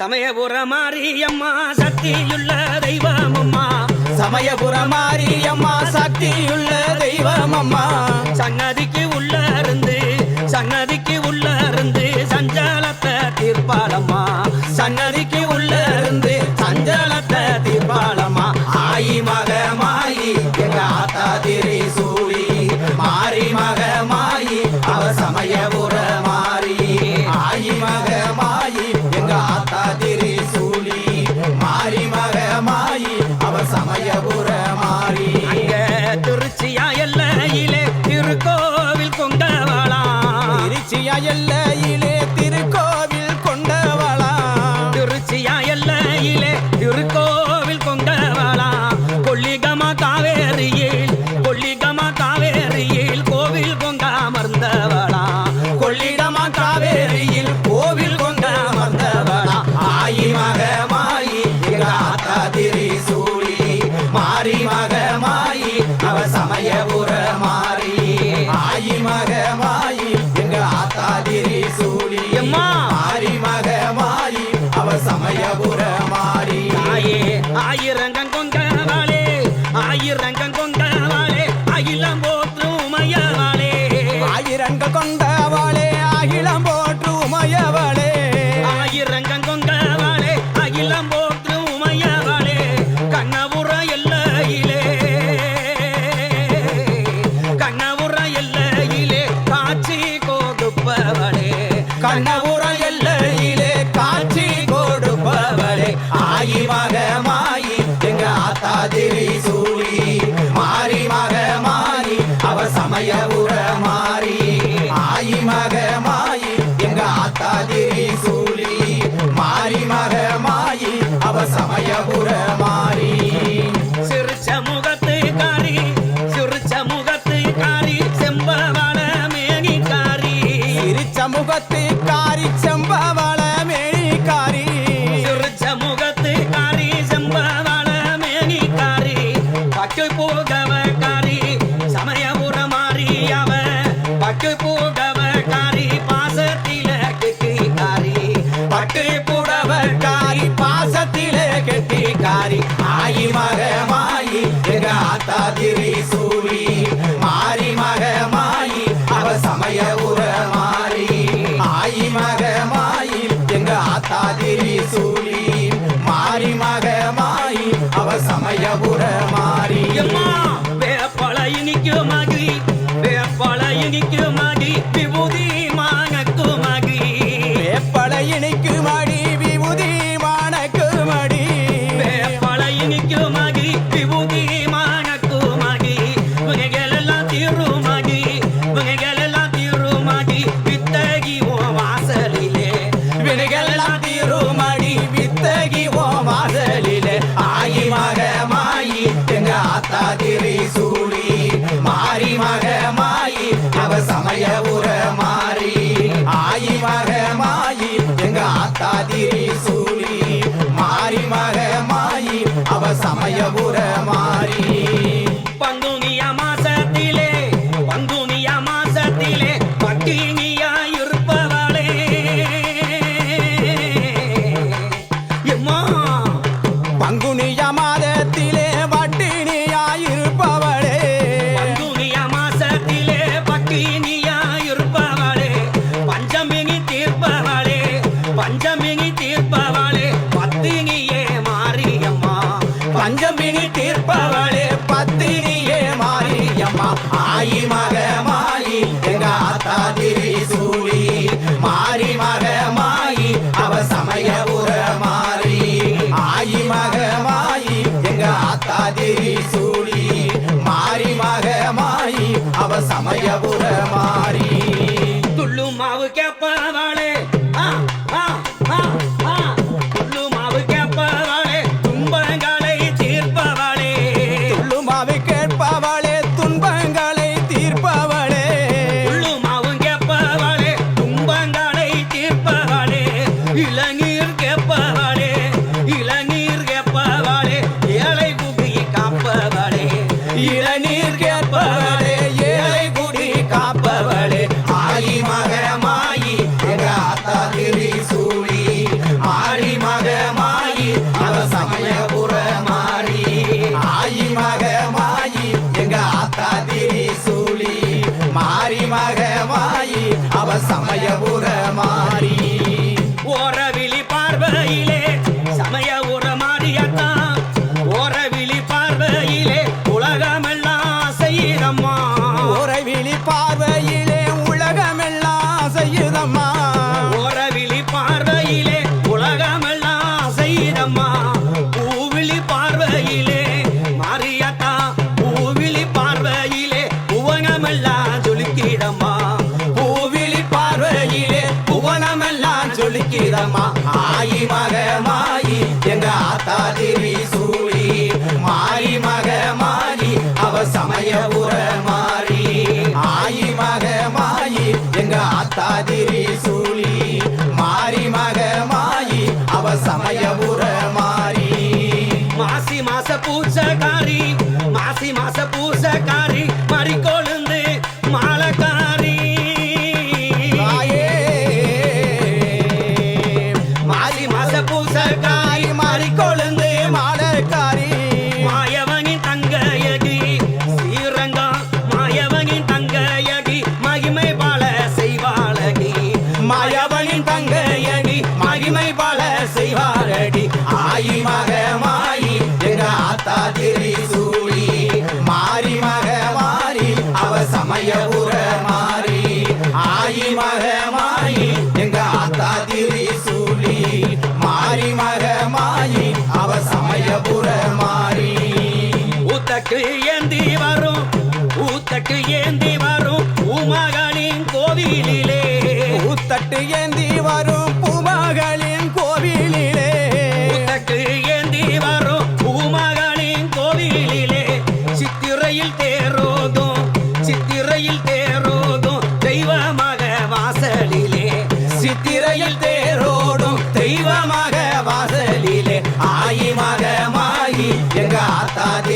சமயபுர மாரியம்மா சக்தியுள்ள தெய்வமம்மா. சமயபுர மாரியம்மா சக்தியுள்ள தெய்வமம்மா. சன்னதிக்கு உள்ள இருந்து சன்னதிக்கு உள்ள இருந்து சஞ்சலத்தை தீர்ப்பாளம்மா. சன்னதிக்கு உள்ள இருந்து சஞ்சலத்தை தீர்ப்பாளம்மா. ஆயி மக மாயி எங்க ஆத்தா திரி சூழி மாறி மக மாயி அவ சமயபுர சாட்சியா எல்ல கொண்டவளே அகிலம் போற்று உமையவளே. ஆயிரங்கம் கொண்டவளே அகிலம் போற்று உமையவளே கண்ணபுர எல்லையிலே. கண்ணபுர எல்லையிலே காட்சி கொடுப்பவளே கண்ணபுர மகமாயி எங்க ஆத்தாதிரி சூழி மாறி மகமாயி அவ சமயபுர மாறி. சிறுச்ச முகத்து காரி சிறுச்ச முகத்து காரி செம்பவான மேகி காரி. சிறுச்ச மயபுர மாரியம்மா திரு சூழி மாறி மக மாயி அவ சமய உர மாறி ஆயி மக மாயி எங்க ஆத்தா சூழி மாறி மக மாயி அவ சமய உர மாறி துள்ளு மாவு கேப்பதான் அவ சமய ஆயுதம்மா ஆயி மக மாயி எங்க ஆத்தா தேவி சூடி மாயி மக மாயி அவ சமய உர மாறி. ஆயி மக மாயி எங்க ஆத்தா தேவி மகமாயி எங்க ஆத்தா திரி சூலி மாறி மகமாயி அவ சமயபுர மாறி. ஊத்தக்கு ஏந்தி வரும் ஊத்தக்கு ஏந்தி வாசலிலே. சித்திரையில் தேரோடும் தெய்வமாக வாசலிலே. ஆயி மகமாயி எங்க ஆத்தாதி